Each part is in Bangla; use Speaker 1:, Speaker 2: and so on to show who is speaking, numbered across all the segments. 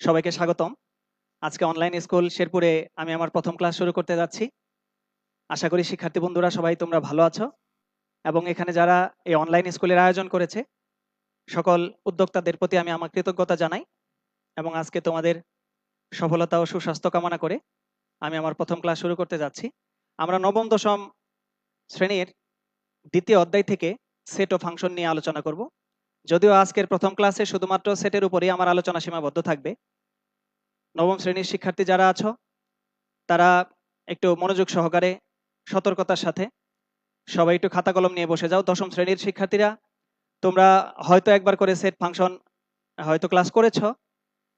Speaker 1: সবাইকে স্বাগতম। আজকে অনলাইন স্কুল শেরপুরে আমি আমার প্রথম ক্লাস শুরু করতে যাচ্ছি। আশা করি শিক্ষার্থী বন্ধুরা সবাই তোমরা ভালো আছো এবং এখানে যারা এই অনলাইন স্কুলের আয়োজন করেছে, সকল উদ্যোক্তাদের প্রতি আমি আমার কৃতজ্ঞতা জানাই এবং আজকে তোমাদের সফলতা ও সুস্বাস্থ্য কামনা করে আমি আমার প্রথম ক্লাস শুরু করতে যাচ্ছি। আমরা নবম, দশম শ্রেণির দ্বিতীয় অধ্যায় থেকে সেট ও ফাংশন নিয়ে আলোচনা করব। যদিও আজকের প্রথম ক্লাসে শুধুমাত্র সেটের উপরেই আমার আলোচনা সীমাবদ্ধ থাকবে। নবম শ্রেণির শিক্ষার্থী যারা আছো, তারা একটু মনোযোগ সহকারে, সতর্কতার সাথে সবাই একটু খাতা কলম নিয়ে বসে যাও। দশম শ্রেণির শিক্ষার্থীরা, তোমরা হয়তো একবার করে সেট ফাংশন হয়তো ক্লাস করেছ,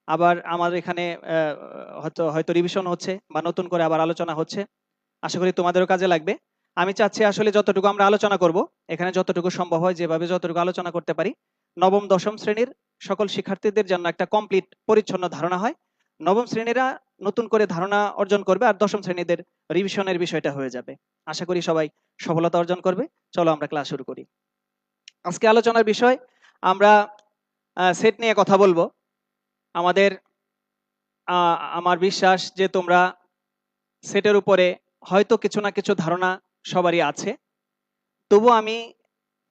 Speaker 1: আবার আমার এখানে হয়তো হয়তো রিভিশন হচ্ছে বা নতুন করে আবার আলোচনা হচ্ছে। আশা করি তোমাদেরও কাজে লাগবে। আমি চাচ্ছি আসলে যতটুকু আমরা আলোচনা করব, এখানে যতটুকু সম্ভব হয়, যেভাবে যতটুকু আলোচনা করতে পারি নবম, দশম শ্রেণির সকল শিক্ষার্থীদের জন্য একটা কমপ্লিট পরিচ্ছন্ন ধারণা হয়। নবম শ্রেণীরা নতুন করে ধারণা অর্জন করবে আর দশম শ্রেণীদের রিভিশনের বিষয়টা হয়ে যাবে। আশা করি সবাই সফলতা অর্জন করবে। চলো আমরা ক্লাস শুরু করি। আজকে আলোচনার বিষয়, আমরা সেট নিয়ে কথা বলব। আমাদের আমার বিশ্বাস যে তোমরা সেটের উপরে হয়তো কিছু না কিছু ধারণা সবারই আছে। তবু আমি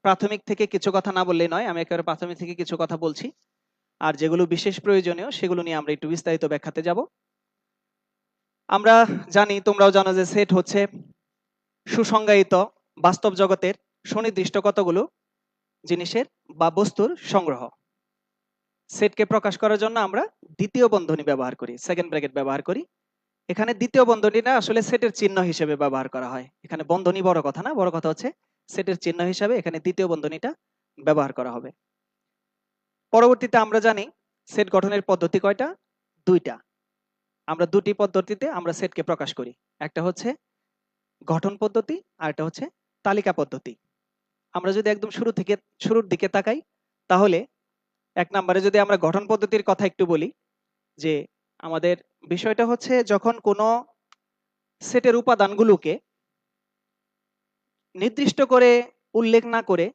Speaker 1: প্রাথমিক থেকে কিছু কথা না বললেই নয়, আমি একেবারে প্রাথমিক থেকে কিছু কথা বলছি। আর যেগুলো বিশেষ প্রয়োজনীয়, সেগুলো নিয়ে আমরা একটু বিস্তারিত ব্যাখ্যাতে যাব। আমরা জানি, তোমরাও জানো যে সেট হচ্ছে সুসংজ্ঞায়িত বাস্তব জগতের সুনির্দিষ্ট কতগুলো জিনিসের বা বস্তুর সংগ্রহ। সেটকে প্রকাশ করার জন্য আমরা দ্বিতীয় বন্ধনী ব্যবহার করি সেকেন্ড ব্র্যাকেট ব্যবহার করি। এখানে দ্বিতীয় বন্ধনীটা আসলে সেটের চিহ্ন হিসেবে ব্যবহার করা হয়। এখানে বন্ধনী বড় কথা না, বড় কথা হচ্ছে সেটের চিহ্ন হিসাবে এখানে দ্বিতীয় বন্ধনীটা ব্যবহার করা হবে। পরবর্তীতে আমরা জানি সেট গঠনের পদ্ধতি কয়টা? দুইটা। আমরা দুটি পদ্ধতিতে আমরা সেটকে প্রকাশ করি। একটা হচ্ছে গঠন পদ্ধতি আর একটা হচ্ছে তালিকা পদ্ধতি। আমরা যদি একদম শুরু থেকে, শুরুর দিকে তাকাই, তাহলে এক নম্বরে যদি আমরা গঠন পদ্ধতির কথা একটু বলি, যে আমাদের বিষয়টা হচ্ছে যখন কোনো সেটের উপাদানগুলোকে নির্দিষ্ট করে, উল্লেখ না করে,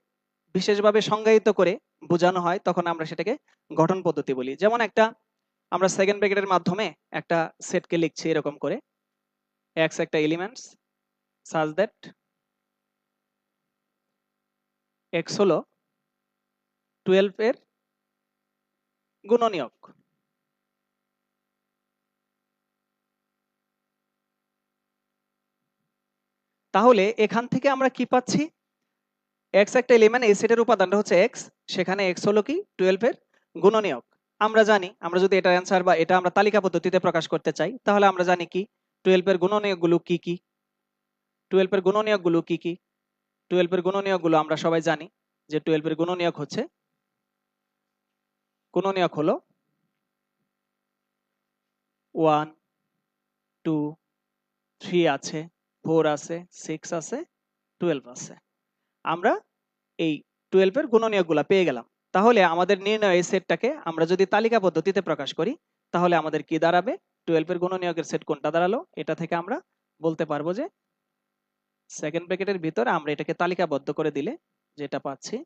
Speaker 1: বিশেষভাবে সংজ্ঞায়িত করে বোঝানো হয়, তখন আমরা সেটাকে গঠন পদ্ধতি বলি। যেমন একটা, আমরা সেকেন্ড ব্র্যাকেটের মাধ্যমে একটা সেটকে লিখছি এরকম করে। এক্স একটা এলিমেন্টস সাজ দ্যাট এক্স হলো টুয়েলভ এর গুণনীয়ক। তাহলে এখান থেকে আমরা কি পাচ্ছি? এক্স একটা এলিমেন্ট এই সেটের উপাদানটা হচ্ছে এক্স সেখানে এক্স হলো কি? টুয়েলভ এর গুণনীয়ক। আমরা জানি, আমরা যদি এটার অ্যান্সার বা এটা আমরা তালিকা পদ্ধতিতে প্রকাশ করতে চাই, তাহলে আমরা জানি কি? টুয়েলভ এর গুণনীয়কগুলো কি কি? টুয়েলভ এর গুণনীয়কগুলো কি কি? টুয়েলভ এর গুণনীয়কগুলো আমরা সবাই জানি যে টুয়েলভ এর গুণনীয়ক হচ্ছে, গুণনীয়ক হলো ওয়ান টু থ্রি আছে। ফোর আছে, সিক্স আছে, টুয়েলভ আছে। আমরা এই টুয়েলভ এর গুণনীয়কগুলা পেয়ে গেলাম। তাহলে আমাদের নির্ণয় এই সেটটাকে আমরা যদি তালিকা পদ্ধতিতে প্রকাশ করি, তাহলে আমাদের কি দাঁড়াবে? টুয়েলভের গুণনীয়কের সেট কোনটা দাঁড়াল? এটা থেকে আমরা বলতে পারব যে সেকেন্ড ব্র্যাকেটের ভিতরে আমরা এটাকে তালিকাবদ্ধ করে দিলে যেটা পাচ্ছি।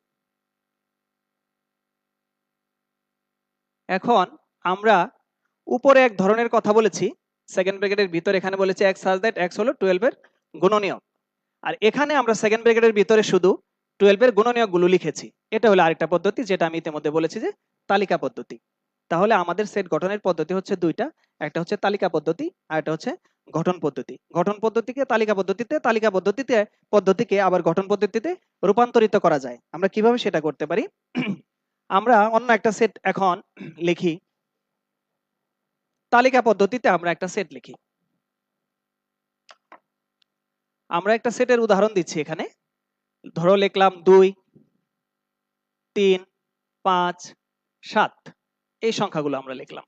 Speaker 1: এখন আমরা উপরে এক ধরনের কথা বলেছি সেকেন্ড ব্র্যাকেটের ভিতরে এখানে বলেছে এক্স সাজ দ্যাট এক্স হলো টুয়েলভ এর গুণনীয়ক। আর এখানে আমরা সেকেন্ড ব্র্যাকেটের ভিতরে শুধু টুয়েলভ এর গুণনীয়কগুলো লিখেছি। এটা হলো আরেকটা পদ্ধতি যেটা আমি ইতিমধ্যে বলেছি যে তালিকা পদ্ধতি। তাহলে আমাদের সেট গঠনের পদ্ধতি হচ্ছে দুইটা, একটা হচ্ছে তালিকা পদ্ধতি আর একটা হচ্ছে গঠন পদ্ধতি। গঠন পদ্ধতিকে তালিকা পদ্ধতিতে তালিকা পদ্ধতিতে, পদ্ধতিকে আবার গঠন পদ্ধতিতে রূপান্তরিত করা যায়। আমরা কীভাবে সেটা করতে পারি? আমরা অন্য একটা সেট এখন লিখি। তালিকা পদ্ধতিতে আমরা একটা সেট লিখি। আমরা একটা সেটের উদাহরণ দিচ্ছি এখানে। ধরো লিখলাম দুই, তিন, পাঁচ, সাত। এই সংখ্যাগুলো আমরা লিখলাম।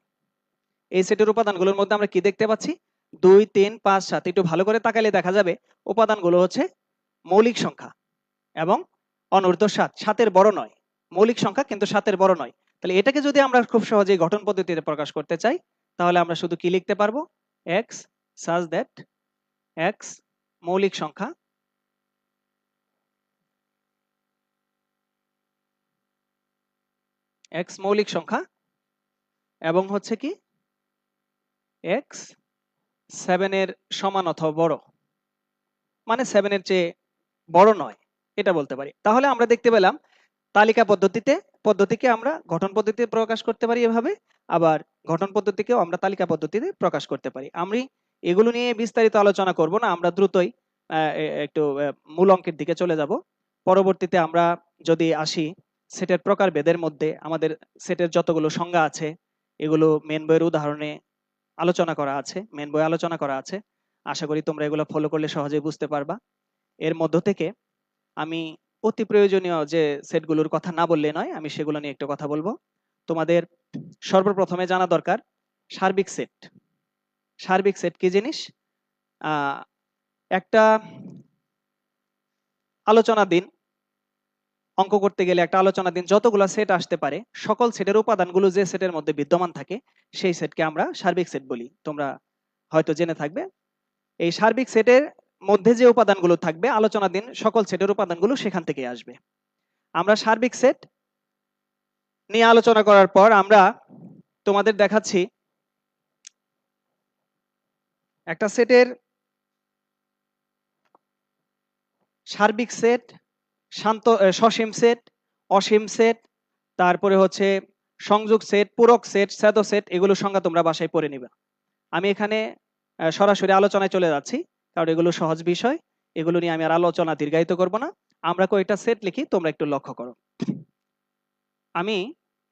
Speaker 1: এই সেটের উপাদানগুলোর মধ্যে আমরা কি দেখতে পাচ্ছি? দুই, তিন, পাঁচ, সাত। একটু ভালো করে তাকালে দেখা যাবে উপাদানগুলো হচ্ছে মৌলিক সংখ্যা এবং অনূর্ধ্ব সাত। সাতের বড় নয়। মৌলিক সংখ্যা কিন্তু সাতের বড় নয়। তাহলে এটাকে যদি আমরা খুব সহজেই গঠন পদ্ধতিতে প্রকাশ করতে চাই তাহলে আমরা শুধু কি লিখতে পারব? এক্স সাজ দ্যাট এক্স মৌলিক সংখ্যা এক্স মৌলিক সংখ্যা এবং হচ্ছে কি? এক্স সেভেনের সমান অথবা বড়। মানে সেভেনের চেয়ে বড় নয়, এটা বলতে পারি। তাহলে আমরা দেখতে পেলাম তালিকা পদ্ধতিতে, পদ্ধতিকে আমরা গঠন পদ্ধতিতে প্রকাশ করতে পারি এভাবে, আবার গঠন পদ্ধতিকেও আমরা তালিকা পদ্ধতিতে প্রকাশ করতে পারি। আমি এগুলো নিয়ে বিস্তারিত আলোচনা করব না, আমরা দ্রুতই একটু মূল অঙ্কের দিকে চলে যাব। পরবর্তীতে আমরা যদি আসি সেটের প্রকার ভেদের মধ্যে, আমাদের সেটের যতগুলো সংজ্ঞা আছে, এগুলো মেন বইয়ের উদাহরণে আলোচনা করা আছে মেন বই আলোচনা করা আছে। আশা করি তোমরা এগুলো ফলো করলে সহজেই বুঝতে পারবা। এর মধ্য থেকে আমি অতি প্রয়োজনীয় যে সেটগুলোর কথা না বললে নয়, আমি সেগুলো নিয়ে একটু কথা বলব। তোমাদের সর্বপ্রথমে জানা দরকার, সার্বিক সেট। সার্বিক সেট কি জিনিস? একটা আলোচনা দিন, অঙ্ক করতে গেলে একটা আলোচনা দিন, যতগুলো সেট আসতে পারে, সকল সেটের উপাদানগুলো যে সেটের মধ্যে বিদ্যমান থাকে, সেই সেটকে আমরা সার্বিক সেট বলি। তোমরা হয়তো জেনে থাকবে, এই সার্বিক সেটের মধ্যে যে উপাদানগুলো থাকবে আলোচনা দিন সকল সেটের উপাদানগুলো সেখান থেকে আসবে। আমরা সার্বিক সেট নিয়ে আলোচনা করার পর আমরা তোমাদের দেখাচ্ছি একটা সেটের সার্বিক সেট, শান্ত সসীম সেট, অসীম সেট, তারপরে হচ্ছে সংযোগ সেট, পূরক সেট, স্যাদ সেট এগুলো সংজ্ঞা তোমরা বাসায় পড়ে নিবে। আমি এখানে সরাসরি আলোচনায় চলে যাচ্ছি। কারণ এগুলো সহজ বিষয়, এগুলো নিয়ে আমি আর আলোচনা দীর্ঘায়িত করব না। আমরা কয়েকটা সেট লিখি, তোমরা একটু লক্ষ্য করো। আমি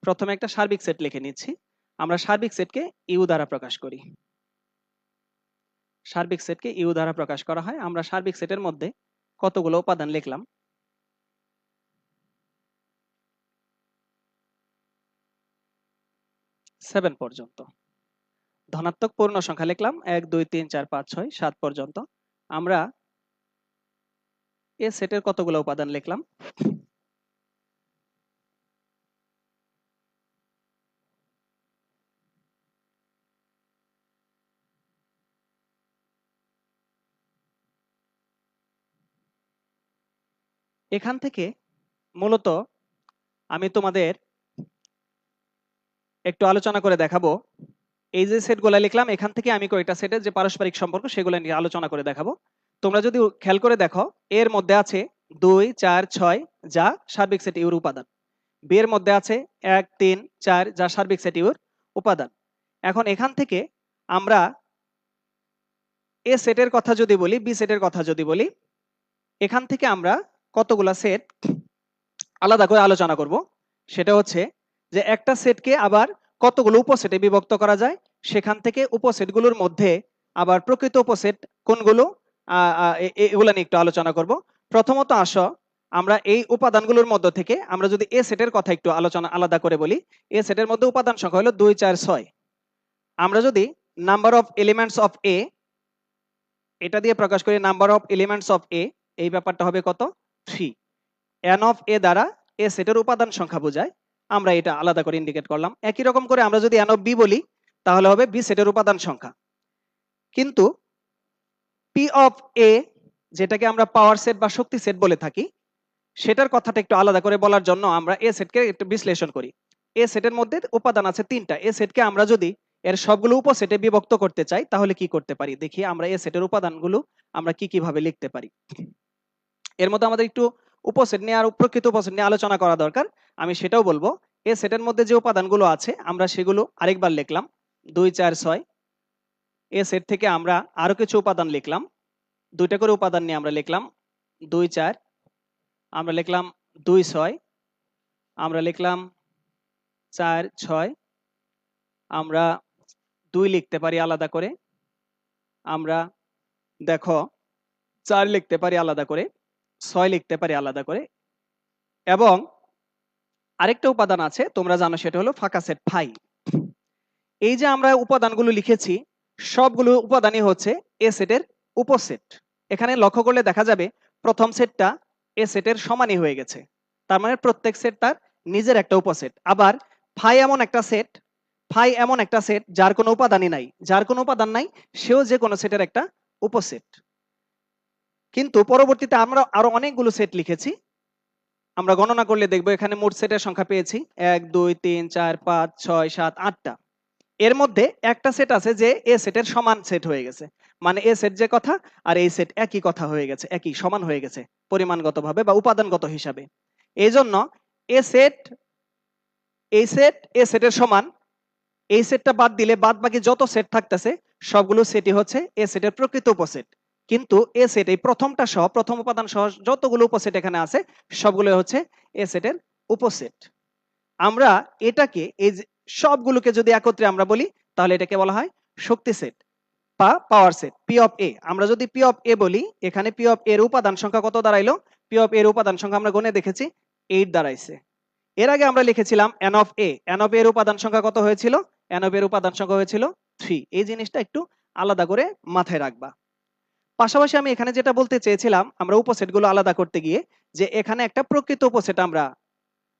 Speaker 1: প্রথমে একটা সার্বিক সেট লিখে নিচ্ছি। আমরা সার্বিক সেটকে ইউ দ্বারা প্রকাশ করি। সার্বিক সেটকে ইউ দ্বারা প্রকাশ করা হয়। আমরা সার্বিক সেটের মধ্যে কতগুলো উপাদান লিখলাম? সেভেন পর্যন্ত। ধনাত্মক পূর্ণ সংখ্যা লিখলাম, এক, দুই, তিন, চার, পাঁচ, ছয়, সাত পর্যন্ত। আমরা এ সেটের কতগুলো উপাদান লিখলাম? এখান থেকে মূলত আমি তোমাদের একটু আলোচনা করে দেখাবো। এই যে সেটগুলো লিখলাম, এখান থেকে আমি কয়েকটা সেটের যে পারস্পরিক সম্পর্ক সেগুলো নিয়ে আলোচনা করে দেখাবো। তোমরা যদি খেয়াল করে দেখো, এর মধ্যে আছে দুই, চার, ছয়, যা সার্বিক সেট ইউর উপাদান। বি এর মধ্যে আছে এক, তিন, চার, যা সার্বিক সেট ইউর উপাদান। এখন এখান থেকে আমরা এ সেটের কথা যদি বলি, বি সেটের কথা যদি বলি, এখান থেকে আমরা কতগুলা সেট আলাদা করে আলোচনা করব? সেটা হচ্ছে যে একটা সেটকে আবার কতগুলো উপসেটে বিভক্ত করা যায়? সেখান থেকে উপসেটগুলোর মধ্যে আবার প্রকৃত উপসেট কোনগুলো? এগুলা নিয়ে একটু আলোচনা করব। প্রথমত আসো, আমরা এই উপাদানগুলোর মধ্য থেকে আমরা যদি এ সেটের কথা একটু আলোচনা আলাদা করে বলি, এ সেটের মধ্যে উপাদান সংখ্যা হলো দুই, চার, ছয়। আমরা যদি number of elements of A এটা দিয়ে প্রকাশ করি number of elements of A এই ব্যাপারটা হবে কত? থ্রি এন অফ এ দ্বারা এ সেটের উপাদান সংখ্যা বোঝায়। আমরা এটা আলাদা করে ইন্ডিকেট করলাম। একই রকম করে আমরা যদি এন অফ বি বলি, তাহলে হবে বি সেটের উপাদান সংখ্যা। কিন্তু পি অফ এ যেটাকে আমরা পাওয়ার সেট বা শক্তি সেট বলে থাকি, সেটার কথাটা একটু আলাদা করে বলার জন্য আমরা এ সেটকে একটু বিশ্লেষণ করি। এ সেটের মধ্যে উপাদান আছে তিনটা। এ সেটকে আমরা যদি এর সবগুলো উপসেটে বিভক্ত করতে চাই, তাহলে কি করতে পারি? দেখি আমরা এ সেটের উপাদানগুলো আমরা কি কীভাবে লিখতে পারি। এর মধ্যে আমাদের একটু উপসেট নিয়ে আর প্রকৃত উপসেট নিয়ে আলোচনা করা দরকার। আমি সেটাও বলব। এ সেটের মধ্যে যে উপাদানগুলো আছে, আমরা সেগুলো আরেকবার লিখলাম। দুই, চার, ছয়। এ সেট থেকে আমরা আরও কিছু উপাদান লিখলাম। দুইটা করে উপাদান নিয়ে আমরা লিখলাম। দুই, চার। আমরা লিখলাম দুই, ছয়। আমরা লিখলাম চার, ছয়। আমরা দুই লিখতে পারি আলাদা করে। আমরা দেখো, চার লিখতে পারি আলাদা করে, ছয় লিখতে পারি আলাদা করে। এবং আরেকটা উপাদান আছে, তোমরা জানো সেটা হলো ফাঁকা সেট ফাই। এই যে আমরা উপাদানগুলো লিখেছি, সবগুলো উপাদানই হচ্ছে এ সেটের উপসেট এখানে লক্ষ্য করলে দেখা যাবে প্রথম সেটটা এ সেটের সমানই হয়ে গেছে। তার মানে প্রত্যেক সেট তার নিজের একটা উপসেট আবার ফাই এমন একটা সেট, ফাই এমন একটা সেট যার কোনো উপাদানই নাই। যার কোনো উপাদান নাই, সেও যে কোনো সেটের একটা উপসেট কিন্তু পরবর্তীতে আমরা আরও অনেকগুলো সেট লিখেছি আমরা গণনা করলে দেখব এখানে মোট সেটের সংখ্যা পেয়েছি। এক, দুই, তিন, চার, পাঁচ, ছয়, সাত, আটটা। এর মধ্যে একটা সেট আছে যে এ সেটের সমান সেট হয়ে গেছে। মানে এ সেট যে কথা আর এই সেট একই কথা হয়ে গেছে, একই সমান হয়ে গেছে পরিমাণগতভাবে বা উপাদানগত হিসাবে। এই জন্য এ সেট, এই সেট, এ সেটের সমান, এই সেটটা বাদ দিলে বাদ বাকি যত সেট থাকতেছে সবগুলো সেটই হচ্ছে এ সেটের প্রকৃত উপসেট। কিন্তু এ সেট এই প্রথমটা সহ, প্রথম উপাদান সহ যতগুলো উপসেট এখানে আছে সবগুলো হচ্ছে এ সেটের উপসেট। আমরা এটাকে, এই সবগুলোকে যদি একত্রে আমরা বলি, তাহলে এটাকে বলা হয় শক্তি সেট বা power set P of A আমরা যদি পি অফ এ বলি, এখানে পি অফ এর উপাদান সংখ্যা কত দাঁড়াইলো? পি অফ এর উপাদান সংখ্যা আমরা গুণে দেখেছি এইট দাঁড়াইছে। এর আগে আমরা লিখেছিলাম N of A N of এর উপাদান সংখ্যা কত হয়েছিল? এন অফ এর উপাদান সংখ্যা হয়েছিল থ্রি এই জিনিসটা একটু আলাদা করে মাথায় রাখবা। পাশাপাশি আমি এখানে যেটা বলতে চেয়েছিলাম, আমরা উপসেটগুলো আলাদা করতে গিয়ে, যে এখানে একটা প্রকৃত উপসেট আমরা,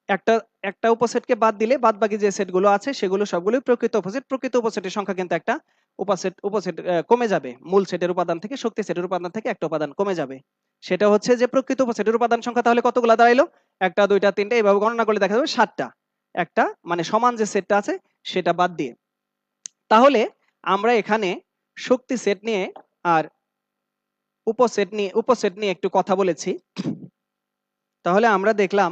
Speaker 1: একটা একটা উপসেটকে বাদ দিলে বাদ বাকি যে সেটগুলো আছে, সেগুলো সবগুলোই প্রকৃত উপসেট। প্রকৃত উপসেটের সংখ্যা কিন্তু একটা উপসেট উপসেট কমে যাবে। মূল সেটের উপাদান থেকে, শক্তি সেটের উপাদান থেকে একটা উপাদান কমে যাবে। সেটা হচ্ছে যে প্রকৃত উপসেটের উপাদান সংখ্যা তাহলে কতগুলো দাঁড়াইলো? একটা, দুইটা, তিনটা, এইভাবে গণনা করলে দেখা যাবে সাতটা। একটা মানে সমান যে সেটটা আছে, সেটা বাদ দিয়ে। তাহলে আমরা এখানে শক্তি সেট নিয়ে আর উপসেট নিয়ে উপসেট নিয়ে একটু কথা বলেছি। তাহলে আমরা দেখলাম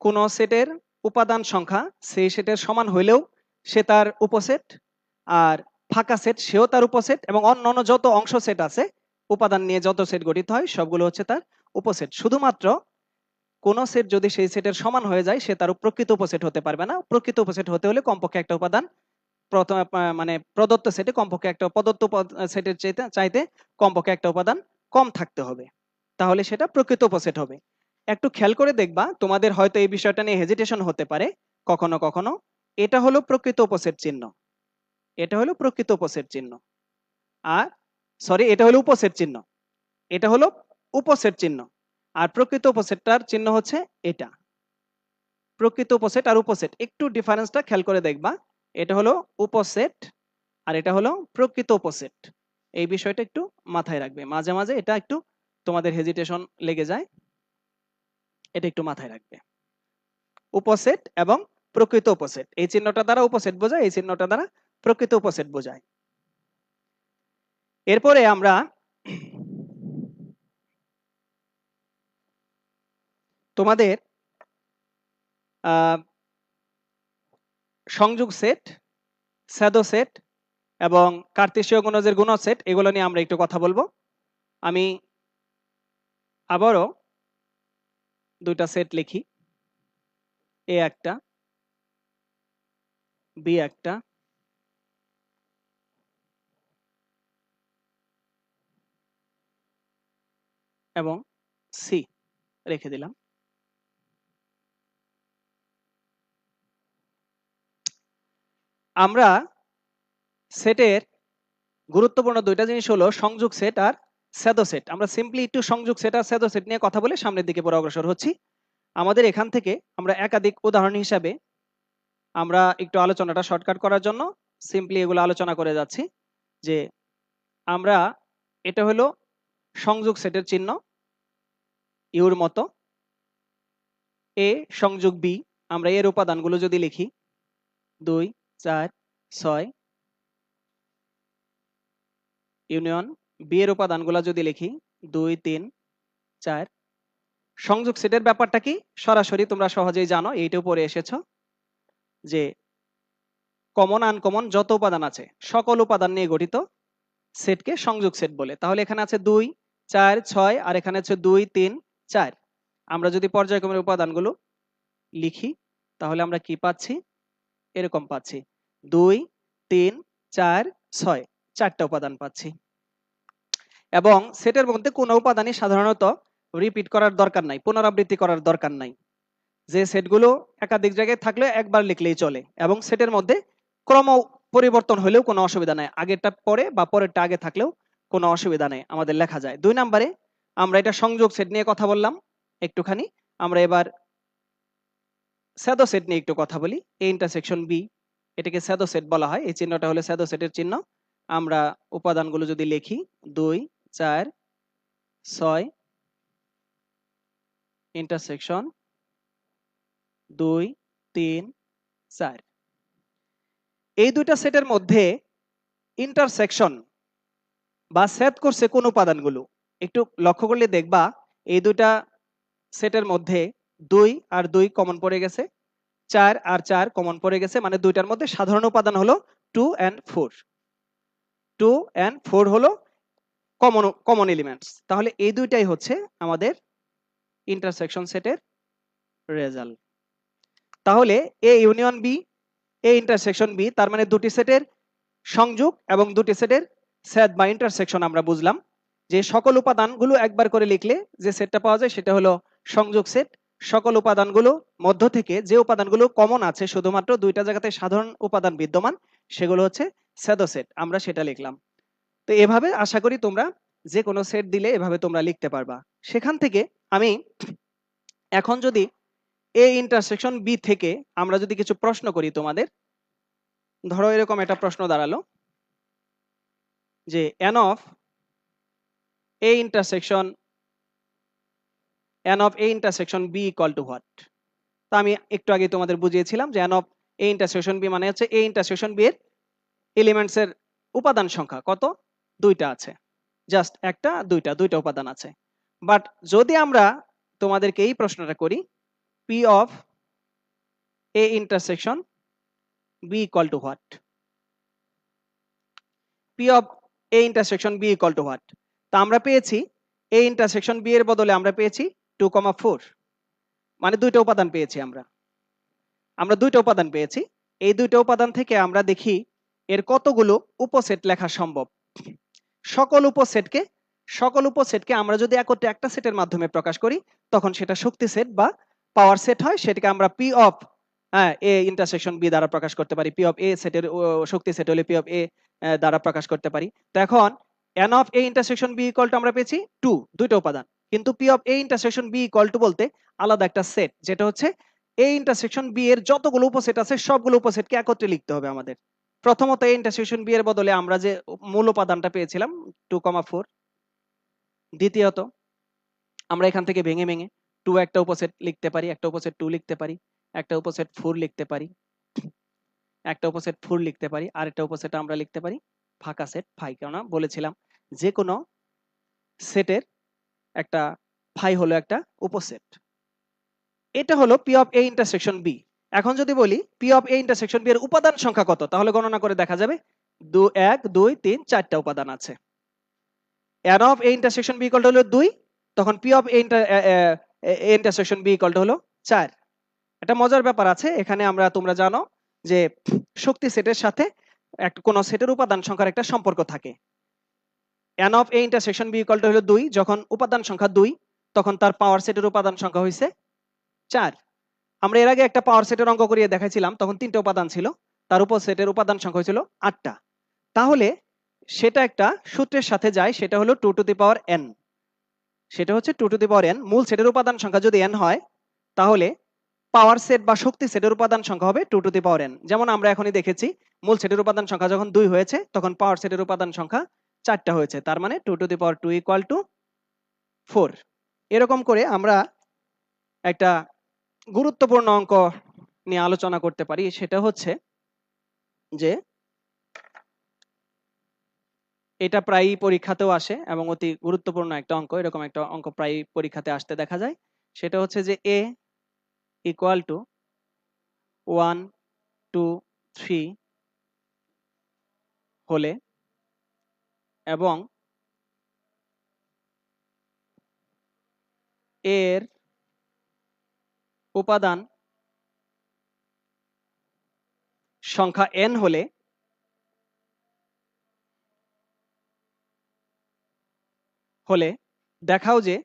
Speaker 1: কোন সেটের উপাদান সংখ্যা সেই সেটের সমান হইলেও সে তার উপসেট আর ফাঁকা সেট সেও তার উপসেট এবং অন্যান্য যত অংশ সেট আছে, উপাদান নিয়ে যত সেট গঠিত হয়, সবগুলো হচ্ছে তার উপসেট। শুধুমাত্র কোন সেট যদি সেই সেটের সমান হয়ে যায়, সে তার প্রকৃত উপসেট হতে পারবে না। প্রকৃত উপসেট হতে হলে কমপক্ষে একটা উপাদান প্রথম মানে প্রদত্ত সেটে কমপক্ষে একটা, প্রদত্ত সেটের চাইতে চাইতে কমপক্ষে একটা উপাদান কম থাকতে হবে। তাহলে সেটা প্রকৃত উপসেট হবে। একটু খেয়াল করে দেখবা, তোমাদের হয়তো এই বিষয়টা নিয়ে হেজিটেশন হতে পারে। কখনো কখনো এটা হলো প্রকৃত উপসেট চিহ্ন। এটা হলো প্রকৃত উপসেট চিহ্ন। আর সরি এটা হলো উপসেট চিহ্ন। এটা হলো উপসেট চিহ্ন। আর প্রকৃত উপসেটটার চিহ্ন হচ্ছে এটা। প্রকৃত উপসেট আর উপসেট। একটু ডিফারেন্সটা খেয়াল করে দেখবা। এটা হলো উপসেট আর এটা হলো প্রকৃত উপসেট এই বিষয়টা একটু মাথায় রাখবে। মাঝে মাঝে এটা একটু তোমাদের হেজিটেশন লেগে যায়। এটা একটু মাথায় রাখবে। উপসেট এবং প্রকৃত উপসেট। এই চিহ্নটা দ্বারা উপসেট বোঝায়, এই চিহ্নটা দ্বারা প্রকৃত উপসেট বোঝায়। এরপরে আমরা তোমাদের সংযোগ সেট স্যাদো সেট এবং কার্তেশীয় গুণজের গুণ সেট এগুলো নিয়ে আমরা একটু কথা বলব। আমি আবারও দুইটা সেট লিখি। এ একটা, বি একটা, এবং সি রেখে দিলাম। আমরা সেটের গুরুত্বপূর্ণ দুইটা জিনিস হলো সংযোগ সেট আর স্যাদো সেট। আমরা সিম্পলি একটু সংযোগ সেট আর স্যাদো সেট নিয়ে কথা বলে সামনের দিকে পরে অগ্রসর হচ্ছি। আমাদের এখান থেকে আমরা একাধিক উদাহরণ হিসাবে আমরা একটু আলোচনাটা শর্টকাট করার জন্য সিম্পলি এগুলো আলোচনা করে যাচ্ছি যে আমরা এটা হলো সংযোগ সেটের চিহ্ন ইউর মতো এ সংযোগ বি আমরা এর উপাদানগুলো যদি লিখি, দুই, চার, ছয় ইউনিয়ন বি এর উপাদানগুলো যদি লিখি, দুই, তিন, চার। সংযোগ সেটের ব্যাপারটা কি? সরাসরি তোমরা সহজেই জানো এইটা পরে এসেছ যে কমন আনকমন যত উপাদান আছে, সকল উপাদান নিয়ে গঠিত সেটকে সংযোগ সেট বলে। তাহলে এখানে আছে দুই, চার, ছয়, আর এখানে আছে দুই, তিন, চার। আমরা যদি পর্যায়ক্রমের উপাদানগুলো লিখি, তাহলে আমরা কি পাচ্ছি? এরকম পাচ্ছি। দুই, তিন, চার, ছয়। চারটা উপাদান পাচ্ছি। এবং সেটের মধ্যে কোনো উপাদানই সাধারণত রিপিট করার দরকার নাই, পুনরাবৃত্তি করার দরকার নাই। যে সেটগুলো একাধিক জায়গায় থাকলে একবার লিখলেই চলে এবং সেটের মধ্যে ক্রম পরিবর্তন হলেও কোনো অসুবিধা নাই, আগেরটা পরে বা পরেরটা আগে থাকলেও কোনো অসুবিধা নেই, আমাদের লেখা যায়। দুই নম্বরে আমরা এটা সংযোগ সেট নিয়ে কথা বললাম, একটুখানি। আমরা এবার স্যাদো সেট নিয়ে একটু কথা বলি এ ইন্টারসেকশন বি এটাকে স্যাদো সেট বলা হয়, এই চিহ্নটা হলো স্যাদো সেটের চিহ্ন। আমরা উপাদানগুলো যদি লিখি, দুই, চার, ছয় ইন্টারসেকশন দুই, তিন, চার। এই দুইটা সেটের মধ্যে ইন্টারসেকশন বা সেট করছে কোন উপাদানগুলো, একটু লক্ষ্য করলে দেখবা, এই দুইটা সেটের মধ্যে দুই আর দুই কমন পড়ে গেছে, চার আর চার কমন পড়ে গেছে মানে দুইটার মধ্যে সাধারণ উপাদান হলো two and four two and four হলো কমন কমন এলিমেন্টস তাহলে এই দুইটাই হচ্ছে আমাদের ইন্টারসেকশন সেটের রেজাল্ট তাহলে A union B A intersection B তার মানে দুটি সেটের সংযোগ এবং দুটি সেটের সেট বা ইন্টারসেকশন আমরা বুঝলাম। যে সকল উপাদানগুলো একবার করে লিখলে যে সেটটা পাওয়া যায় সেটা হলো সংযোগ সেট সকল উপাদানগুলো মধ্য থেকে যে উপাদানগুলো কমন আছে, শুধুমাত্র দুইটা জায়গাতে সাধারণ উপাদান বিদ্যমান সেগুলো হচ্ছে স্যাদো সেট আমরা সেটা লিখলাম। তো এভাবে আশা করি তোমরা যে কোনো সেট দিলে এভাবে তোমরা লিখতে পারবা। সেখান থেকে আমি এখন যদি এ ইন্টারসেকশন বি থেকে আমরা যদি কিছু প্রশ্ন করি তোমাদের, ধরো এরকম একটা প্রশ্ন দাঁড়াল যে N of A intersection N of A intersection B equal to what তা আমি একটু আগে তোমাদের বুঝিয়েছিলাম যে N of A intersection B মানে হচ্ছে এ ইন্টারসেকশন বি এর এলিমেন্টস এর উপাদান সংখ্যা। কত? দুইটা আছে। জাস্ট একটা, দুইটা দুইটা উপাদান আছে। বাট যদি আমরা তোমাদেরকে এই প্রশ্নটা করি P of A intersection B equal to what P of A intersection B equal to what তা আমরা পেয়েছি এ ইন্টারসেকশন বি এর বদলে আমরা পেয়েছি টু কমা ফোর মানে দুইটা উপাদান পেয়েছি আমরা। আমরা দুইটা উপাদান পেয়েছি। এই দুইটা উপাদান থেকে আমরা দেখি এর কতগুলো উপসেট লেখা সম্ভব। সকল উপসেটকে সকল উপসেটকে আমরা যদি একত্রে একটা সেটের মাধ্যমে প্রকাশ করি, তখন সেটা শক্তি সেট বা পাওয়ার সেট হয়। সেটাকে আমরা পি অফ হ্যাঁ এ ইন্টারসেকশন বি দ্বারা প্রকাশ করতে পারি। পি অফ এ সেটের শক্তি সেট হলে পি অফ এ, দ্বারা প্রকাশ করতে পারি। তো এখন N of A intersection B equal to আমরা পেয়েছি টু দুইটা উপাদান। কিন্তু P of A intersection B equal to বলতে আলাদা একটা সেট, যেটা হচ্ছে এ ইন্টারসেকশন বি এর যতগুলো উপসেট আছে, সবগুলো উপসেটকে একত্রে লিখতে হবে আমাদের। প্রথমত এ ইন্টারসেকশন বি এর বদলে আমরা যে মূল উপাদানটা পেয়েছিলাম টু কমা ফোর দ্বিতীয়ত, আমরা এখান থেকে ভেঙে ভেঙে টু একটা উপসেট লিখতে পারি, একটা উপসেট টু লিখতে পারি, একটা উপসেট ফোর লিখতে পারি, একটা উপসেট ফোর লিখতে পারি আর একটা উপসেট আমরা লিখতে পারি, ফাঁকা সেট ফাই। কেননা বলেছিলাম যে কোনো সেটের একটা ফাই হলো একটা উপসেট। এটা হলো P of A intersection B এখন যদি বলি P of A intersection B এর উপাদান সংখ্যা কত? তাহলে গণনা করে দেখা যাবে, দু, এক, দুই, তিন, চারটা উপাদান আছে। N of A intersection B equal হলো দুই, তখন P of A intersection B equal হলো চার। একটা মজার ব্যাপার আছে, এখানে আমরা, তোমরা জানো যে শক্তি সেটের সাথে কোন সেটের উপাদান সংখ্যার একটা সম্পর্ক থাকে। N of A intersection B equal হলো দুই, যখন উপাদান সংখ্যা দুই, তখন তার পাওয়ার সেটের উপাদান সংখ্যা হয়েছে চার। আমরা এর আগে একটা পাওয়ার সেটের অঙ্ক করিয়ে দেখাইছিলাম, তখন তিনটা উপাদান ছিল, তার উপর সেটের উপাদান সংখ্যা হয়েছিল আটটা। তাহলে সেটা একটা সূত্রের সাথে যায়, সেটা হলো two to the power n সেটা হচ্ছে two to the power n মূল সেটের উপাদান সংখ্যা যদি এন হয়, তাহলে পাওয়ার সেট বা শক্তি সেটের উপাদান সংখ্যা হবে two to the power n যেমন আমরা এখনই দেখেছি, মূল সেটের উপাদান সংখ্যা যখন দুই হয়েছে, তখন পাওয়ার সেটের উপাদান সংখ্যা চারটা হয়েছে, তার মানে two to the power two equal to four এরকম করে আমরা একটা গুরুত্বপূর্ণ অঙ্ক নিয়ে আলোচনা করতে পারি। সেটা হচ্ছে যে এটা প্রায়ই পরীক্ষাতেও আসে এবং অতি গুরুত্বপূর্ণ একটা অঙ্ক, এরকম একটা অঙ্ক প্রায়ই পরীক্ষাতে আসতে দেখা যায়। সেটা হচ্ছে যে A equal to one two three হলে এবং এর উপাদান সংখ্যা n হলে হলে দেখাও যে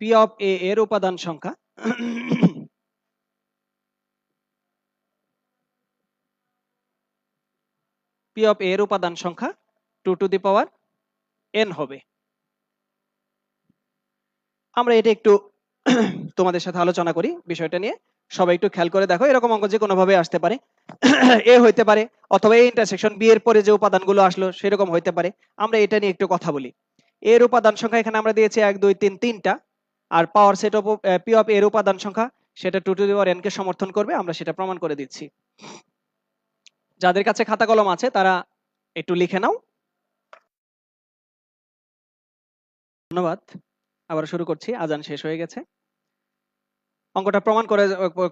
Speaker 1: পি অফ এ এর উপাদান সংখ্যা পি অফ এর উপাদান সংখ্যা two to the power n হবে। আমরা এটা একটু তোমাদের সাথে আলোচনা করি বিষয়টা নিয়ে। সবাই একটু খেয়াল করে দেখো, এরকম অঙ্ক যে কোনো ভাবে আসতে পারে। এ হইতে পারে, অথবা এই ইন্টারসেকশন বি এর পরে যে উপাদানগুলো আসলো, সেরকম হইতে পারে। আমরা এটা নিয়ে একটু কথা বলি। এর উপাদান সংখ্যা এখানে আমরা দিয়েছি এক, দুই, তিন, তিনটা। আর power set of P of এর উপাদান সংখ্যা, সেটা two to the power n কে সমর্থন করবে, আমরা সেটা প্রমাণ করে দিচ্ছি। যাদের কাছে খাতা কলম আছে, তারা একটু লিখে নাও। ধন্যবাদ। আবার শুরু করছি। আজান শেষ হয়ে গেছে। অঙ্কটা প্রমাণ করে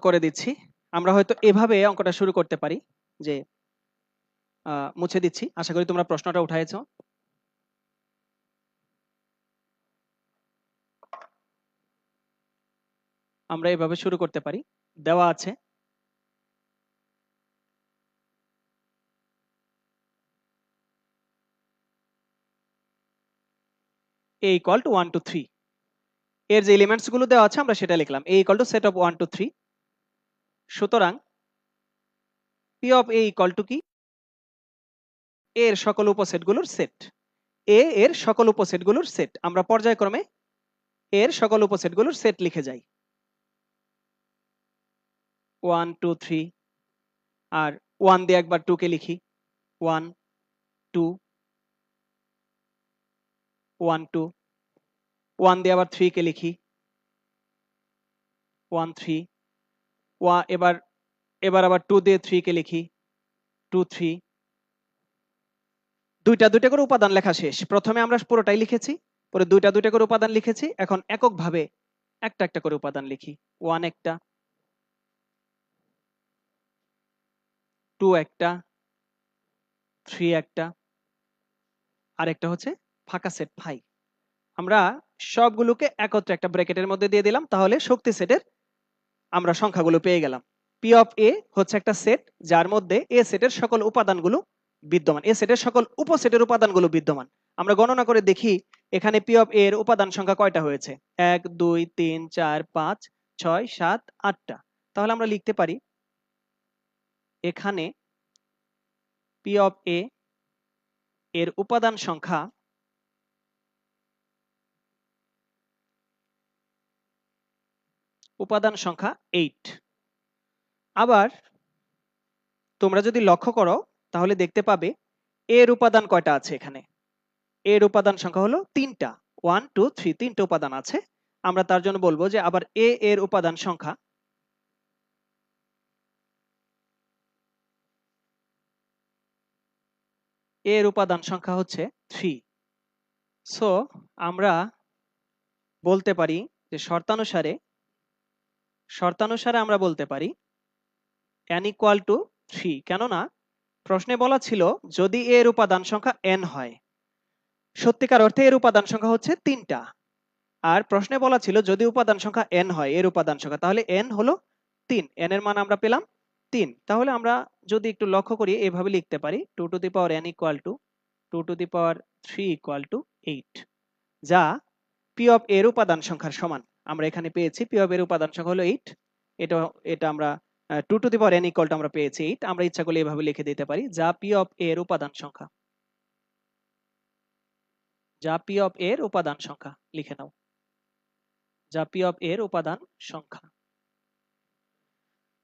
Speaker 1: করে দিচ্ছি। আমরা হয়তো এভাবে অঙ্কটা শুরু করতে পারি যে মুছে দিচ্ছি। আশা করি তোমরা প্রশ্নটা উঠাইছো আমরা এভাবে শুরু করতে পারি। দেওয়া আছে। A equal to 1 to 3 এর যে এলিমেন্টসগুলো দেওয়া আছে, আমরা সেটা লিখলাম। A equal to set of 1 to 3 সুতরাং P of A equal to কি? এর সকল উপসেটগুলোর সেট a এর সকল উপসেটগুলোর সেট আমরা পর্যায়ক্রমে এর সকল উপসেটগুলোর সেট লিখে যাই। 1 2 3 আর 1 দিয়ে একবার 2 কে লিখি। 1 2 1 2 1 দিয়ে আবার 3 কে লিখি। 1 3 ওয়া, এবার এবার আবার 2 দিয়ে 3 কে লিখি। 2 3 দুইটা দুইটা করে উপাদান লেখা শেষ। প্রথমে আমরা পুরোটাই লিখেছি, পরে দুইটা দুইটা করে উপাদান লিখেছি। এখন এককভাবে একটা একটা করে উপাদান লিখি। 1 একটা 2 একটা 3 একটা আর একটা হচ্ছে ফাঁকা সেট ফাই আমরা সবগুলোকে একত্রে একটা ব্র্যাকেটের মধ্যে দিয়ে দিলাম, তাহলে শক্তি সেটের আমরা সংখ্যাগুলো পেয়ে গেলাম। পি অফ এ হচ্ছে একটা সেট যার মধ্যে এ সেটের সকল উপাদানগুলো বিদ্যমান এ সেটের সকল উপসেটের উপাদানগুলো বিদ্যমান। আমরা গণনা করে দেখি, এখানে পি অফ এর উপাদান সংখ্যা কয়টা হয়েছে? এক, দুই, তিন, চার, পাঁচ, ছয়, সাত, আটটা। তাহলে আমরা লিখতে পারি, এখানে পি অফ এ এর উপাদান সংখ্যা উপাদান সংখ্যা এইট আবার তোমরা যদি লক্ষ্য করো, তাহলে দেখতে পাবে এর উপাদান কয়টা আছে এখানে? এর উপাদান সংখ্যা হলো তিনটা। ওয়ান টু থ্রি তিনটা উপাদান আছে। আমরা তার জন্য বলব যে আবার এ এর উপাদান সংখ্যা এর উপাদান সংখ্যা হচ্ছে থ্রি সো আমরা বলতে পারি যে শর্তানুসারে শর্তানুসারে আমরা বলতে পারি, n ইকুয়াল টু থ্রি কেননা প্রশ্নে বলা ছিল যদি এর উপাদান সংখ্যা n হয়, সত্যিকার অর্থে এর উপাদান সংখ্যা হচ্ছে তিনটা। আর প্রশ্নে বলা ছিল যদি উপাদান সংখ্যা n হয়, এর উপাদান সংখ্যা, তাহলে n হলো তিন, n এর মান আমরা পেলাম তিন। তাহলে আমরা যদি একটু লক্ষ্য করি, এভাবে লিখতে পারি two to the power n equal to two to the power three equal to eight যা পি অফ এর উপাদান সংখ্যার সমান। আমরা এখানে পেয়েছি। পি অফ এর উপাদান সংখ্যা হলো এইট এটা এটা আমরা two to the power n equal আমরা পেয়েছি এইট আমরা ইচ্ছা করলে এভাবে লিখে দিতে পারি। যা পি অফ এর উপাদান সংখ্যা। যা পি অফ এর উপাদান সংখ্যা। লিখে নাও। যা পি অফ এর উপাদান সংখ্যা।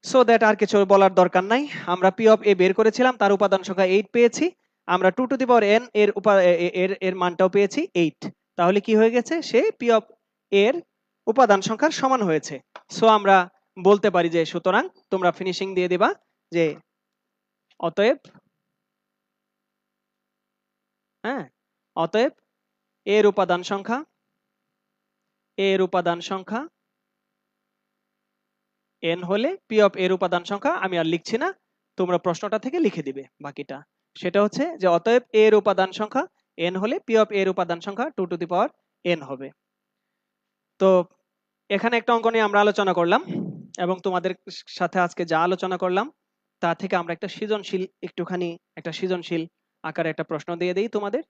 Speaker 1: সো দ্যাট আর কিছু বলার দরকার নাই। আমরা পি অফ এ বের করেছিলাম, তার উপাদান সংখ্যা এইট পেয়েছি। আমরা two to the power n এর এর এর মানটাও পেয়েছি এইট তাহলে কি হয়ে গেছে? সে পি অফ এর উপাদান সংখ্যার সমান হয়েছে। সো আমরা বলতে পারি যে, সুতরাং তোমরা ফিনিশিং দিয়ে দিবা যে, অতএব হ্যাঁ অতএব এর উপাদান সংখ্যা, এর উপাদান সংখ্যা এন হলে পি অফ এর উপাদান সংখ্যা আমি আর লিখছি না, তোমরা প্রশ্নটা থেকে লিখে দিবে বাকিটা। সেটা হচ্ছে যে, অতএব এর উপাদান সংখ্যা এন হলে পি অফ এর উপাদান সংখ্যা two to the power n হবে। তো এখানে একটা অঙ্ক নিয়ে আমরা আলোচনা করলাম এবং তোমাদের সাথে আজকে যা আলোচনা করলাম, তা থেকে আমরা একটা সৃজনশীল, একটুখানি একটা সৃজনশীল আকারে একটা প্রশ্ন দিয়ে দেই তোমাদের।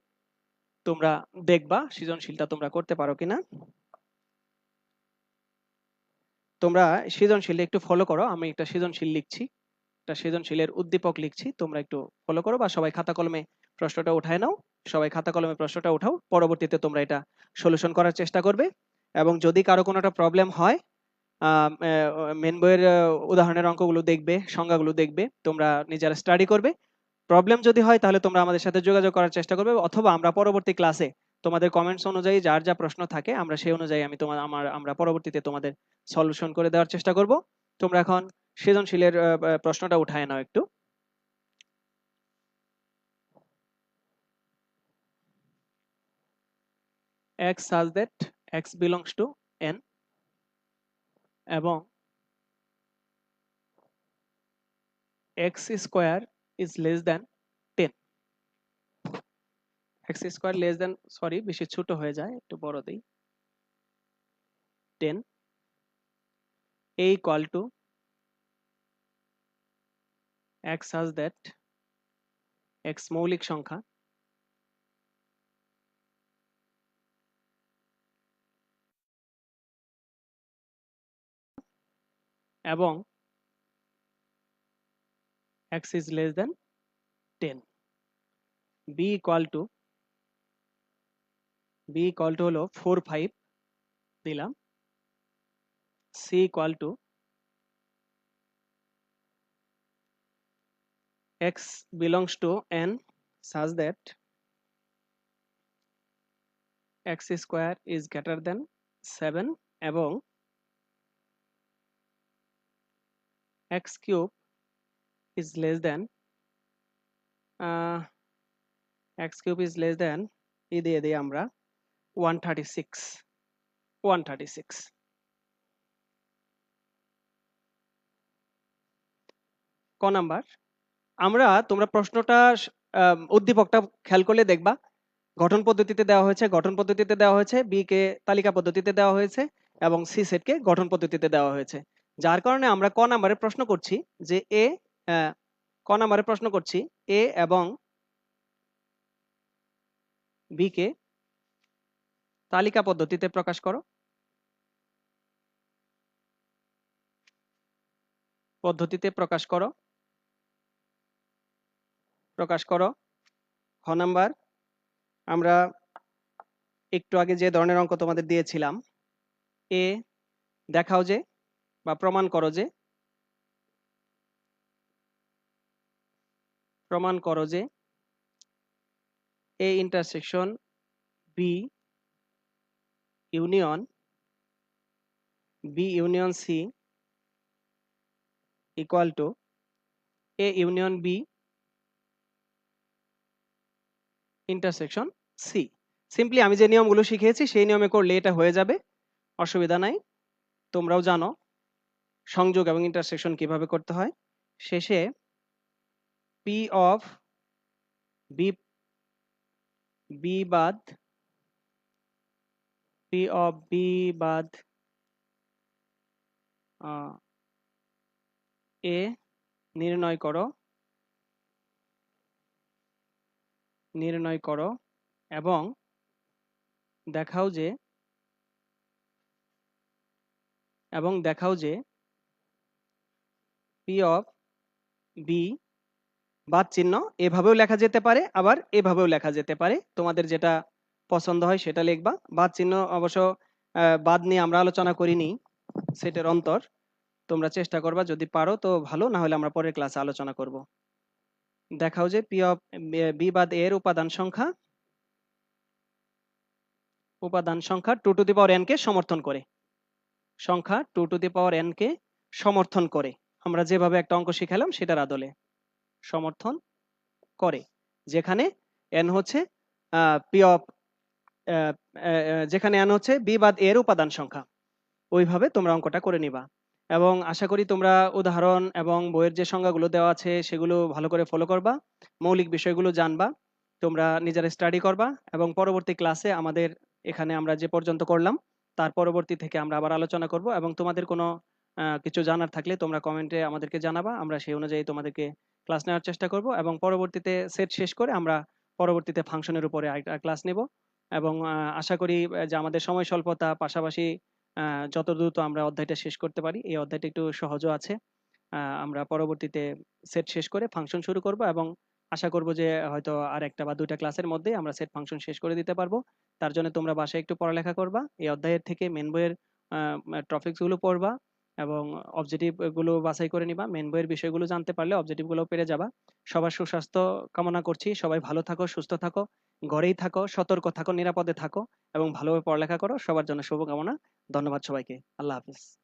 Speaker 1: তোমরা দেখবা সৃজনশীলটা তোমরা করতে পারো কিনা। তোমরা সৃজনশীল একটু ফলো করো, আমি একটা সৃজনশীল লিখছি, একটা সৃজনশীলের উদ্দীপক লিখছি, তোমরা একটু ফলো করো বা সবাই খাতা কলমে প্রশ্নটা উঠায় নাও, সবাই খাতা কলমে প্রশ্নটা উঠাও, পরবর্তীতে তোমরা এটা সলিউশন করার চেষ্টা করবে। এবং যদি কারও কোনো একটা প্রবলেম হয় মেন বইয়ের উদাহরণের অঙ্কগুলো দেখবে, সংজ্ঞাগুলো দেখবে, তোমরা নিজেরা স্টাডি করবে। প্রবলেম যদি হয়, তাহলে তোমরা আমাদের সাথে যোগাযোগ করার চেষ্টা করবে অথবা আমরা পরবর্তী ক্লাসে তোমাদের কমেন্টস অনুযায়ী যার যা প্রশ্ন থাকে, আমরা সেই অনুযায়ী আমি তোমার আমার, আমরা পরবর্তীতে তোমাদের সলিউশন করে দেওয়ার চেষ্টা করব। তোমরা এখন সৃজনশীলের প্রশ্নটা উঠায় নাও একটু। X such that x belongs to n এবং x square is less than 10 x square less than sorry বেশি ছোট হয়ে যায় একটু বড় দেই 10 a equal to x such that x মৌলিক সংখ্যা এবং x is less than 10 b equal to b equal to হলো 4 5 দিলাম c equal to x belongs to n such that x square is greater than 7 এবং x cube is less than uh, x cube is less than ই দিয়ে দিই আমরা 136 136 ক নাম্বার? আমরা তোমরা প্রশ্নটা উদ্দীপকটা খেয়াল করলে দেখবা গঠন পদ্ধতিতে দেওয়া হয়েছে গঠন পদ্ধতিতে দেওয়া হয়েছে বি কে তালিকা পদ্ধতিতে দেওয়া হয়েছে এবং সি সেটকে গঠন পদ্ধতিতে দেওয়া হয়েছে। যার কারণে আমরা ক নাম্বারে প্রশ্ন করছি যে এ ক নাম্বারে প্রশ্ন করছি, এ এবং বি কে তালিকা পদ্ধতিতে প্রকাশ করো। পদ্ধতিতে প্রকাশ করো। প্রকাশ করো। খ নাম্বার, আমরা একটু আগে যে ধরনের অঙ্ক তোমাদের দিয়েছিলাম, এ, দেখাও যে বা প্রমাণ করো যে, প্রমাণ করো যে A intersection B union B union C equal to A union B intersection C simply আমি যে নিয়মগুলো শিখিয়েছি, সেই নিয়মে করলে এটা হয়ে যাবে। অসুবিধা নাই। তোমরাও জানো। সংযোগ এবং ইন্টারসেকশন কীভাবে করতে হয়? শেষে পি অফ বি বি বাদ পি অফ বি বাদ এ নির্ণয় করো। নির্ণয় করো এবং দেখাও যে, এবং দেখাও যে পি অফ বি বাদ চিহ্ন এভাবেও লেখা যেতে পারে, আবার এভাবেও লেখা যেতে পারে। তোমাদের যেটা পছন্দ হয় সেটা লিখবা। বাদ চিহ্ন অবশ্য বাদ নিয়ে আমরা আলোচনা করিনি, সেটের অন্তর। তোমরা চেষ্টা করবা, যদি পারো তো ভালো না হলে আমরা পরের ক্লাসে আলোচনা করব। দেখাও যে পি অফ বি বাদ এর উপাদান সংখ্যা। উপাদান সংখ্যা two to the power n কে সমর্থন করে। সংখ্যা two to the power n কে সমর্থন করে। আমরা যেভাবে একটা অঙ্ক শিখালাম সেটার আদলে। সমর্থন করে। যেখানে এন হচ্ছে পি অফ যেখানে এন হচ্ছে বি বাদ এর উপাদান সংখ্যা। ওইভাবে তোমরা অঙ্কটা করে নিবা। এবং আশা করি তোমরা উদাহরণ এবং বইয়ের যে সংজ্ঞাগুলো দেওয়া আছে সেগুলো ভালো করে ফলো করবা, মৌলিক বিষয়গুলো জানবা, তোমরা নিজেরা স্টাডি করবা এবং পরবর্তী ক্লাসে আমাদের এখানে আমরা যে পর্যন্ত করলাম, তার পরবর্তী থেকে আমরা আবার আলোচনা করব এবং তোমাদের কোনো কিছু জানার থাকলে তোমরা কমেন্টে আমাদেরকে জানাবা। আমরা সেই অনুযায়ী তোমাদেরকে ক্লাস নেওয়ার চেষ্টা করব এবং পরবর্তীতে সেট শেষ করে আমরা পরবর্তীতে ফাংশনের উপরে আরেকটা ক্লাস নেব। এবং আশা করি যে আমাদের সময় স্বল্পতা পাশাপাশি যত দ্রুত আমরা অধ্যায়টা শেষ করতে পারি, এই অধ্যায়টা একটু সহজও আছে। আমরা পরবর্তীতে সেট শেষ করে ফাংশন শুরু করব এবং আশা করব যে হয়তো আর একটা বা দুইটা ক্লাসের মধ্যে আমরা সেট ফাংশন শেষ করে দিতে পারব। তার জন্য তোমরা বাসায় একটু পড়ালেখা করবা। এই অধ্যায়ের থেকে মেন বইয়ের টপিকসগুলো পড়বা। এবং অবজেক্টিভগুলো বাছাই করে নিবা। মেন বইয়ের বিষয়গুলো জানতে পারলে অবজেক্টিভগুলো পেরে যাবা। সবার সুস্বাস্থ্য কামনা করছি। সবাই ভালো থাকো, সুস্থ থাকো, ঘরেই থাকো, সতর্ক থাকো, নিরাপদে থাকো এবং ভালোভাবে পড়ালেখা করো। সবার জন্য শুভকামনা। ধন্যবাদ সবাইকে। আল্লাহ হাফিজ।